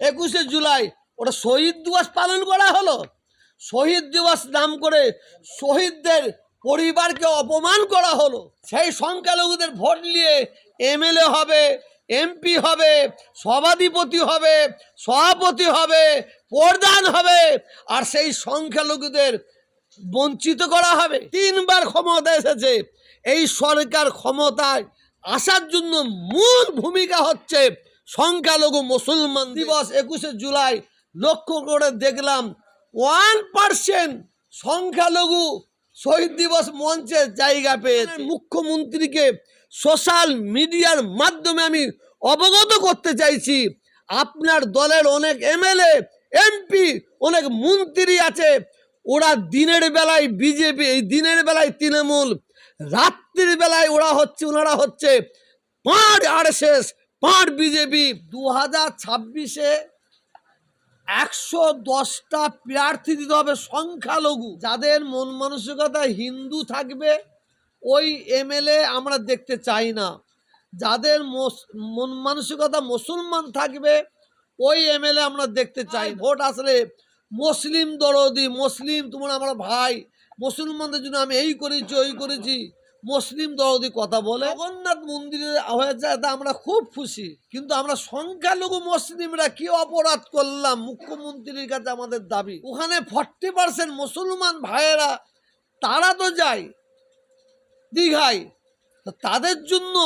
একুশে জুলাই, ওটা শহীদ দিবস পালন করা হলো। শহীদ দিবস নাম করে শহীদদের পরিবারকে অপমান করা হলো। সেই সংখ্যালঘুদের ভোট নিয়ে এমএলএ হবে, এমপি হবে, সভাধিপতি হবে, সভাপতি হবে, প্রধান হবে, আর সেই সংখ্যালঘুদের বঞ্চিত করা হবে। তিনবার ক্ষমতা এসেছে। এই সরকার ক্ষমতায় আসার জন্য মূল ভূমিকা হচ্ছে সংখ্যালঘু মুসলমান দিবস একুশে জুলাই লক্ষ্য করে দেখলাম ওয়ান পার্সেন্ট সংখ্যালঘু শহীদ দিবস মঞ্চে জায়গা পেয়েছে। মুখ্যমন্ত্রীকে সোশ্যাল মিডিয়ার মাধ্যমে আমি অবগত করতে চাইছি। আপনার দলের অনেক এমএলএ এমপি অনেক মন্ত্রী আছে। ওরা দিনের বেলায় বিজেপি এই দিনের বেলায় তৃণমূল রাত্রির বেলায় ওরা হচ্ছে ওনারা হচ্ছে পাঁচ আরএসএস পাঁচ বিজেপি দু হাজার ছাব্বিশে একশো দশটা প্রার্থী দিতে হবে সংখ্যালঘু। যাদের মন মানসিকতা হিন্দু থাকবে ওই এমএলএ আমরা দেখতে চাই না। যাদের মন মানসিকতা মুসলমান থাকবে ওই এমএলএ আমরা দেখতে চাই। ভোট আসলে মুসলিম দরদি মুসলিম তোমার আমরা ভাই মুসলমানদের জন্য আমি এই করেছি ওই করেছি। মুসলিম দরদি কথা বলে, জগন্নাথ মন্দিরে হয়ে আমরা খুব খুশি। কিন্তু আমরা সংখ্যালঘু মুসলিমরা কি অপরাধ করলাম মুখ্যমন্ত্রীর কাছে আমাদের দাবি? ওখানে ফর্টি পার্সেন্ট মুসলমান ভাইয়েরা, তারা তো যায় দীঘায়। তাদের জন্য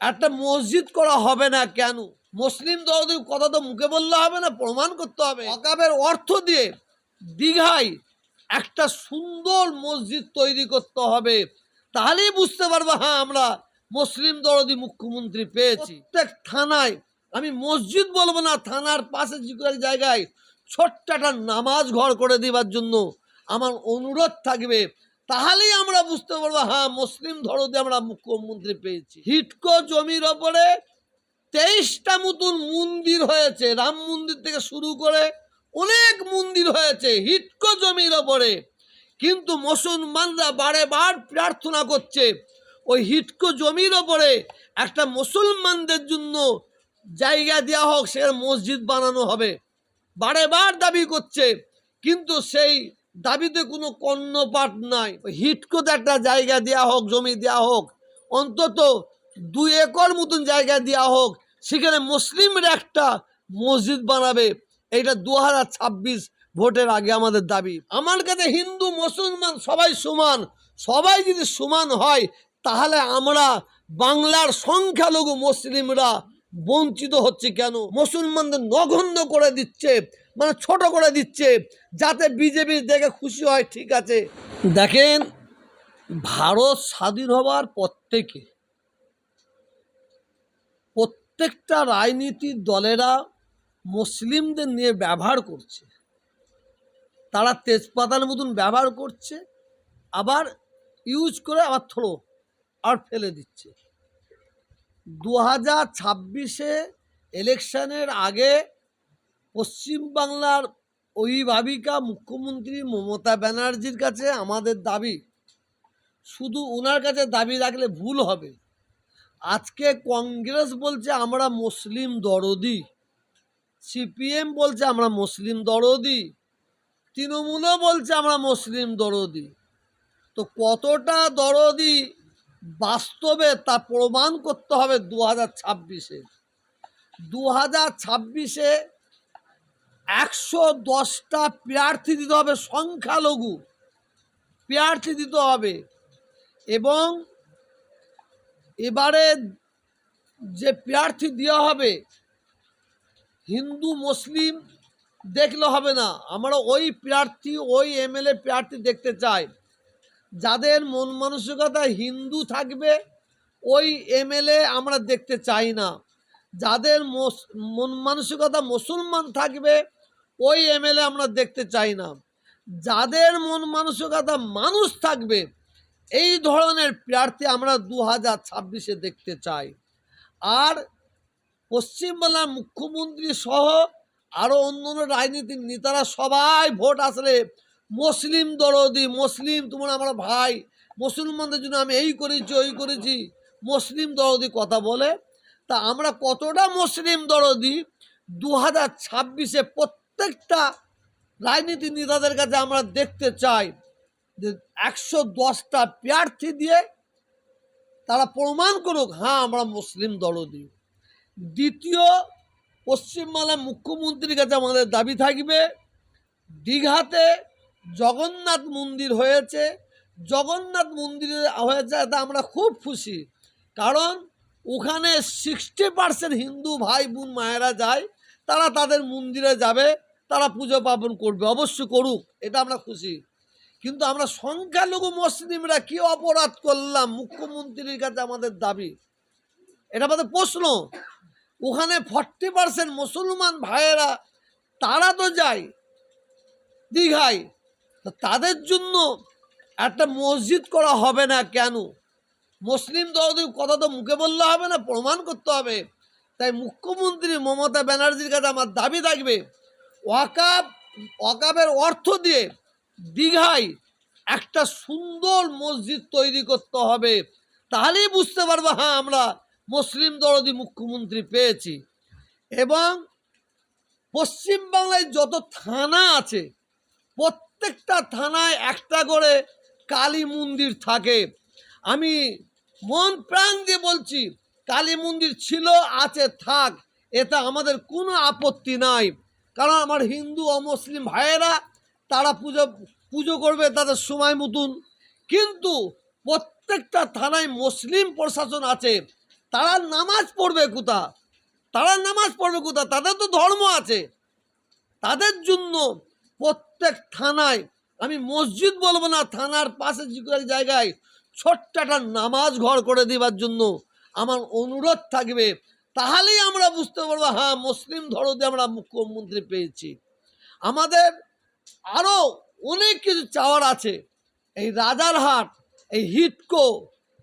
একটা মসজিদ করা হবে না কেন? মুসলিম দরদি কথা তো মুখে বললে হবে না, প্রমাণ করতে হবে। অকাবের অর্থ দিয়ে দীঘায় একটা সুন্দর মসজিদ তৈরি করতে হবে। তাহলেই বুঝতে পারব হ্যাঁ আমরা মুসলিম দরদি মুখ্যমন্ত্রী পেয়েছি। প্রত্যেক থানায়, আমি মসজিদ বলব না, থানার পাশে যে জায়গায় ছোট্ট নামাজ ঘর করে দেবার জন্য আমার অনুরোধ থাকবে। তাহলেই আমরা বুঝতে পারব হ্যাঁ মুসলিম ধরদে আমরা মুখ্যমন্ত্রী পেয়েছি। হিটকো জমির ওপরে তেইশটা মতন মন্দির হয়েছে, রাম মন্দির থেকে শুরু করে অনেক মন্দির হয়েছে, হিটকো জমির ওপরে। কিন্তু মুসলমানরা বারে বার প্রার্থনা করছে। ওই হিটকো জমির ওপরে একটা মুসলমানদের জন্য জায়গা দেওয়া হোক সে মসজিদ বানানো হবে। বারে বার দাবি করছে, কিন্তু সেই দাবিতে কোনো কর্ণপাত নাই। হিটকোতে একটা জায়গা দেওয়া হোক, জমি দেওয়া হোক, অন্তত দুই একর মতন জায়গা দেওয়া হোক, সেখানে মুসলিমরা একটা মসজিদ বানাবে। এটা দু হাজার ছাব্বিশ ভোটের আগে আমাদের দাবি, আমার কাছে হিন্দু, মুসলমান সবাই সমান। সবাই যদি সমান হয়, তাহলে আমরা বাংলার সংখ্যালঘু মুসলিমরা বঞ্চিত হচ্ছে কেন? মুসলমানদের নগণ্য করে দিচ্ছে মানে ছোট করে দিচ্ছে, যাতে বিজেপি দেখে খুশি হয়, ঠিক আছে। দেখেন, ভারত স্বাধীন হওয়ার পর থেকে প্রত্যেকটা রাজনীতির দলেরা মুসলিমদের নিয়ে ব্যবহার করছে। তারা তেজপাতার মতন ব্যবহার করছে, আবার ইউজ করে আবার থ্রো আর ফেলে দিচ্ছে। দু হাজার ছাব্বিশে ইলেকশনের আগে পশ্চিমবাংলার অভিভাবিকা মুখ্যমন্ত্রী মমতা ব্যানার্জির কাছে আমাদের দাবি, শুধু ওনার কাছে দাবি রাখলে ভুল হবে। আজকে কংগ্রেস বলছে আমরা মুসলিম দরদি, সিপিএম বলছে আমরা মুসলিম দরদি তৃণমূলও বলছে আমরা মুসলিম দরদি। তো কতটা দরদি বাস্তবে তা প্রমাণ করতে হবে দু হাজার ছাব্বিশে। দু হাজার ছাব্বিশে একশো দশটা প্রার্থী দিতে হবে সংখ্যালঘু। প্রার্থী দিতে হবে। এবং এবারে যে প্রার্থী দেওয়া হবে হিন্দু, মুসলিম দেখলে হবে না। আমরা ওই প্রার্থী, ওই এমএলএ প্রার্থী দেখতে চাই। যাদের মন মানসিকতা হিন্দু থাকবে, ওই এমএলএ আমরা দেখতে চাই না। যাদের মন মানসিকতা মুসলমান থাকবে, ওই এমএলএ আমরা দেখতে চাই না। যাদের মন মানসিকতা মানুষ থাকবে, এই ধরনের প্রার্থী আমরা দু হাজার ছাব্বিশে দেখতে চাই। আর পশ্চিমবাংলার মুখ্যমন্ত্রী সহ আরও অন্য অন্য রাজনীতির নেতারা সবাই ভোট আসলে, মুসলিম দরদি, মুসলিম তোমার আমরা ভাই, মুসলমানদের জন্য আমি এই করেছি, ওই করেছি, মুসলিম দরদি কথা বলে। তা আমরা কতটা মুসলিম দরদি? দু হাজার ছাব্বিশে প্রত্যেকটা রাজনীতি নেতাদের কাছে আমরা দেখতে চাই যে একশো দশটা প্রার্থী দিয়ে তারা প্রমাণ করুক হ্যাঁ আমরা মুসলিম দরদি। দ্বিতীয় পশ্চিমবাংলার মুখ্যমন্ত্রীর কাছে আমাদের দাবি থাকবে, দীঘাতে জগন্নাথ মন্দির হয়েছে। জগন্নাথ মন্দিরে হয়েছে এতে আমরা খুব খুশি। কারণ ওখানে সিক্সটি পার্সেন্ট হিন্দু ভাই বোন মায়েরা যায়, তারা তাদের মন্দিরে যাবে, তারা পুজো পার্বণ করবে, অবশ্যই করুক, এটা আমরা খুশি। কিন্তু আমরা সংখ্যালঘু মুসলিমরা কি অপরাধ করলাম মুখ্যমন্ত্রীর কাছে আমাদের দাবি? এটা আমাদের প্রশ্ন। ওখানে ফর্টি পার্সেন্ট মুসলমান ভাইয়েরা, তারা তো যায় দীঘায়। তাদের জন্য একটা মসজিদ করা হবে না কেন? মুসলিম দলদের কথা তো মুখে বললে হবে না, প্রমাণ করতে হবে। তাই মুখ্যমন্ত্রী মমতা ব্যানার্জির কাছে আমার দাবি থাকবে, ওয়াকাব, ওয়াকাবের অর্থ দিয়ে দীঘায় একটা সুন্দর মসজিদ তৈরি করতে হবে। তাহলেই বুঝতে পারব হ্যাঁ আমরা মুসলিম দরদি মুখ্যমন্ত্রী পেয়েছি। এবং পশ্চিমবাংলায় যত থানা আছে, প্রত্যেকটা থানায় একটা করে কালী মন্দির থাকে। আমি মন প্রাণ দিয়ে বলছি, কালী মন্দির ছিল, আছে, থাক, এতে আমাদের কোনো আপত্তি নাই। কারণ আমার হিন্দু ও মুসলিম ভাইয়েরা, তারা পুজো পুজো করবে তাদের সময় মতন। কিন্তু প্রত্যেকটা থানায় মুসলিম প্রশাসন আছে তারা নামাজ পড়বে কোথা? তারা নামাজ পড়বে কোথা? তাদের তো ধর্ম আছে। তাদের জন্য প্রত্যেক থানায়, আমি মসজিদ বলব না, থানার পাশে যে জায়গায় ছোট্ট একটা নামাজ ঘর করে দেবার জন্য আমার অনুরোধ থাকবে। তাহলেই আমরা বুঝতে পারব হ্যাঁ মুসলিম ধরতে আমরা মুখ্যমন্ত্রী পেয়েছি। আমাদের আরও অনেক কিছু চাওয়ার আছে। এই রাজারহাট, এই হিটকো,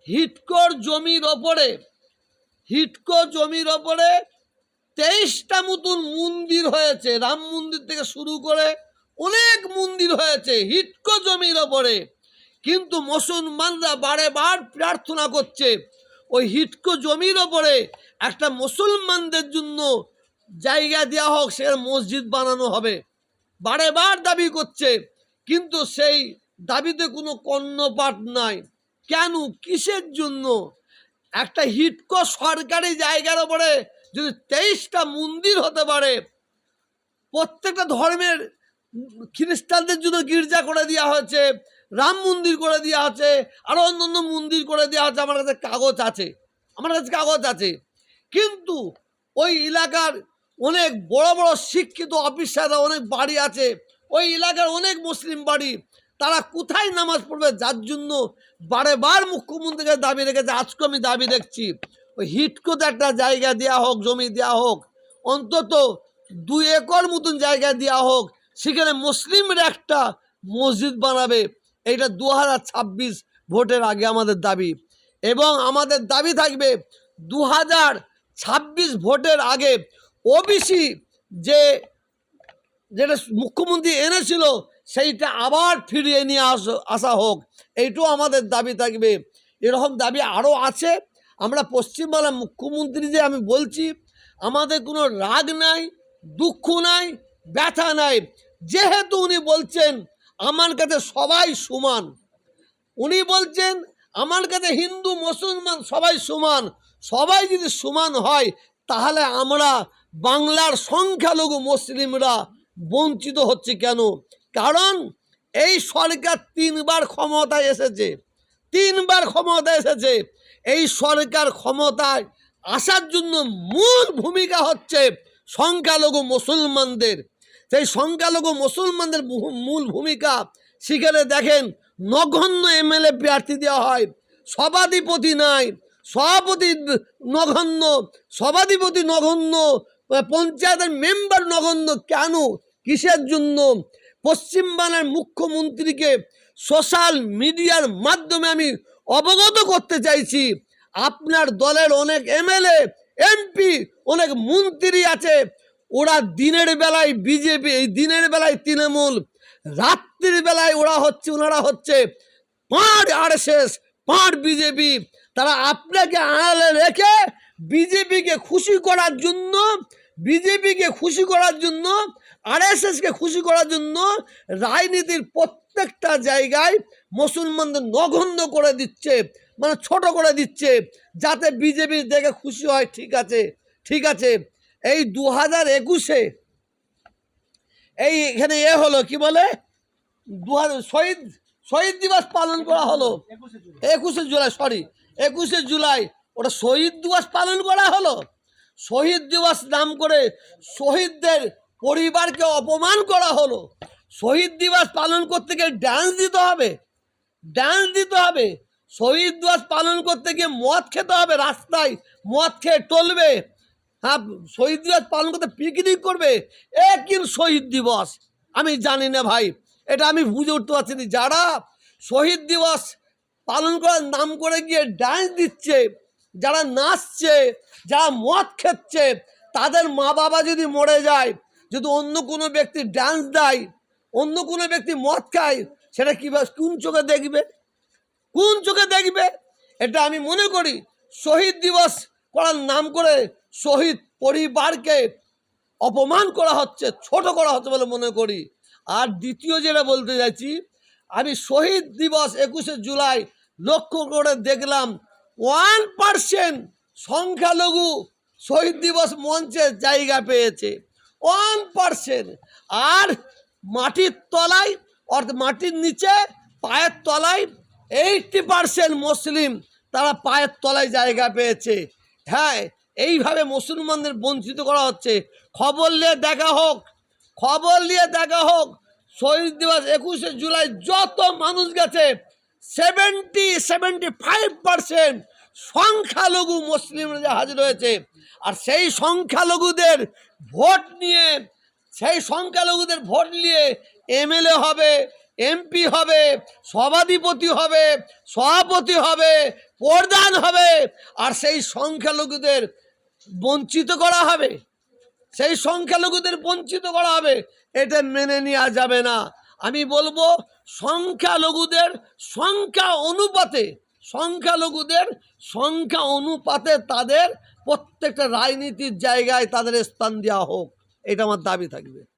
হিটকোর জমির ওপরে হিটকো জমির ওপরে তেইশটা মতন মন্দির হয়েছে। রাম মন্দির থেকে শুরু করে অনেক মন্দির হয়েছে হিটকো জমির ওপরে। কিন্তু মুসলমানরা বারে বার প্রার্থনা করছে, ওই হিটকো জমির ওপরে একটা মুসলমানদের জন্য জায়গা দেওয়া হোক সে মসজিদ বানানো হবে। বারে বার দাবি করছে, কিন্তু সেই দাবিতে কোনো কর্ণপাত নাই। কেন? কিসের জন্য? একটা হিটকো সরকারি জায়গার ওপরে যদি তেইশটা মন্দির হতে পারে, প্রত্যেকটা ধর্মের খ্রিস্টানদের জন্য গির্জা করে দেওয়া হয়েছে, রাম মন্দির করে দেওয়া আছে আরও অন্য অন্য মন্দির করে দেওয়া আছে আমার কাছে কাগজ আছে, আমার কাছে কাগজ আছে। কিন্তু ওই এলাকার অনেক বড় বড় শিক্ষিত অফিসাররা, অনেক বাড়ি আছে, ওই এলাকার অনেক মুসলিম বাড়ি তারা কোথায় নামাজ পড়বে? যার জন্য বারে বার মুখ্যমন্ত্রীকে দাবি রেখেছে, আজকে আমি দাবি দেখছি। ওই হিটকোতে একটা জায়গা দেওয়া হোক, জমি দেওয়া হোক, অন্তত দুই একর মতন জায়গা দেওয়া হোক, সেখানে মুসলিমরা একটা মসজিদ বানাবে। এইটা দু ভোটের আগে আমাদের দাবি। এবং আমাদের দাবি থাকবে দু হাজার ছাব্বিশ ভোটের আগে ওবিসি যে, যেটা মুখ্যমন্ত্রী এনেছিল সেইটা আবার ফিরিয়ে নিয়ে আস, আসা হোক। এইটাও আমাদের দাবি থাকবে। এরকম দাবি আরও আছে। আমরা পশ্চিমবাংলার মুখ্যমন্ত্রী যে আমি বলছি, আমাদের কোনো রাগ নাই, দুঃখ নাই, ব্যথা নাই। যেহেতু উনি বলছেন, আমার কাছে সবাই সমান। উনি বলছেন, আমার কাছে হিন্দু, মুসলমান সবাই সমান। সবাই যদি সমান হয়, তাহলে আমরা বাংলার সংখ্যালঘু মুসলিমরা বঞ্চিত হচ্ছে কেন? কারণ এই সরকার তিনবার ক্ষমতায় এসেছে, তিনবার ক্ষমতা এসেছে। এই সরকার ক্ষমতায় আসার জন্য মূল ভূমিকা হচ্ছে সংখ্যালঘু মুসলমানদের। সেই সংখ্যালঘু মুসলমানদের মূল ভূমিকা, সেখানে দেখেন নগণ্য এমএলএ প্রার্থী দেওয়া হয়, সভাধিপতি নাই, সভাপতি নগণ্য, সভাধিপতি নগণ্য, পঞ্চায়েতের মেম্বার নগণ্য, কেন? কিসের জন্য? পশ্চিমবাংলার মুখ্যমন্ত্রীকে সোশ্যাল মিডিয়ার মাধ্যমে আমি অবগত করতে চাইছি। আপনার দলের অনেক এমএলএ এমপি অনেক মন্ত্রী আছে। ওরা দিনের বেলায় বিজেপি, এই দিনের বেলায় তৃণমূল, রাত্রির বেলায় ওরা হচ্ছে, ওনারা হচ্ছে পাঁড় আরএসএস পাঁড় বিজেপি। তারা আপনাকে আড়ালে রেখে বিজেপিকে খুশি করার জন্য, বিজেপিকে খুশি করার জন্য আরএসএসকে খুশি করার জন্য রাজনীতির প্রত্যেকটা জায়গায় মুসলমানদের নগণ্য করে দিচ্ছে মানে ছোট করে দিচ্ছে, যাতে বিজেপি দেখে খুশি হয়, ঠিক আছে ঠিক আছে। এই দু হাজার একুশে এই এখানে এ হলো, কি বলে? দু হাজার শহীদ শহীদ দিবস পালন করা হলো। একুশে জুলাই সরি একুশে জুলাই ওটা শহীদ দিবস পালন করা হলো। শহীদ দিবস নাম করে শহীদদের পরিবারকে অপমান করা হলো। শহীদ দিবস পালন করতে গিয়ে ডান্স দিতে হবে। ডান্স দিতে হবে। শহীদ দিবস পালন করতে গিয়ে মদ খেতে হবে রাস্তায়। মদ খেয়ে টলবে। হ্যাঁ শহীদ দিবস পালন করতে পিকনিক করবে। এ শহীদ দিবস? আমি জানি না ভাই। এটা আমি বুঝে উঠতে পারছি না। যারা শহীদ দিবস পালন করার নাম করে গিয়ে ডান্স দিচ্ছে, যারা নাচছে, যারা মদ খেচ্ছে, তাদের মা বাবা যদি মরে যায় যদি অন্য কোনো ব্যক্তি ডান্স দেয়, অন্য কোনো ব্যক্তি মদ খায়, সেটা কীভাবে কোন চোখে দেখবে? কোন চোখে দেখবে? এটা আমি মনে করি শহীদ দিবস করার নাম করে শহীদ পরিবারকে অপমান করা হচ্ছে, ছোট করা হচ্ছে বলে মনে করি। আর দ্বিতীয় যেটা বলতে যাচ্ছি আমি শহীদ দিবস একুশে জুলাই লক্ষ্য করে দেখলাম ওয়ান পার্সেন্ট সংখ্যালঘু শহীদ দিবস মঞ্চে জায়গা পেয়েছে। ওয়ান পার্সেন্ট আর মাটির তলায় অর্থাৎ মাটির নিচে, পায়ের তলায় এইটটি পার্সেন্ট মুসলিম তারা পায়ের তলায় জায়গা পেয়েছে। হ্যাঁ এইভাবে মুসলমানদের বঞ্চিত করা হচ্ছে। খবর নিয়ে দেখা হোক, খবর নিয়ে দেখা হোক, শহীদ দিবস একুশে জুলাই যত মানুষ গেছে সেভেন্টি সেভেন্টি ফাইভ পার্সেন্ট সংখ্যালঘু মুসলিমরা যে হাজির হয়েছে, আর সেই সংখ্যালঘুদের ভোট নিয়ে, সেই সংখ্যালঘুদের ভোট নিয়ে এমএলএ হবে, এমপি হবে, সভাধিপতি হবে, সভাপতি হবে, প্রধান হবে, আর সেই সংখ্যালঘুদের বঞ্চিত করা হবে। সেই সংখ্যালঘুদের বঞ্চিত করা হবে, এটা মেনে নেওয়া যাবে না। আমি বলব, সংখ্যালঘুদের সংখ্যা অনুপাতে সংখ্যালঘুদের সংখ্যা অনুপাতে তাদের প্রত্যেকটা রাজনীতির জায়গায় তাদের স্থান দেওয়া হোক, এটা আমার দাবি থাকবে।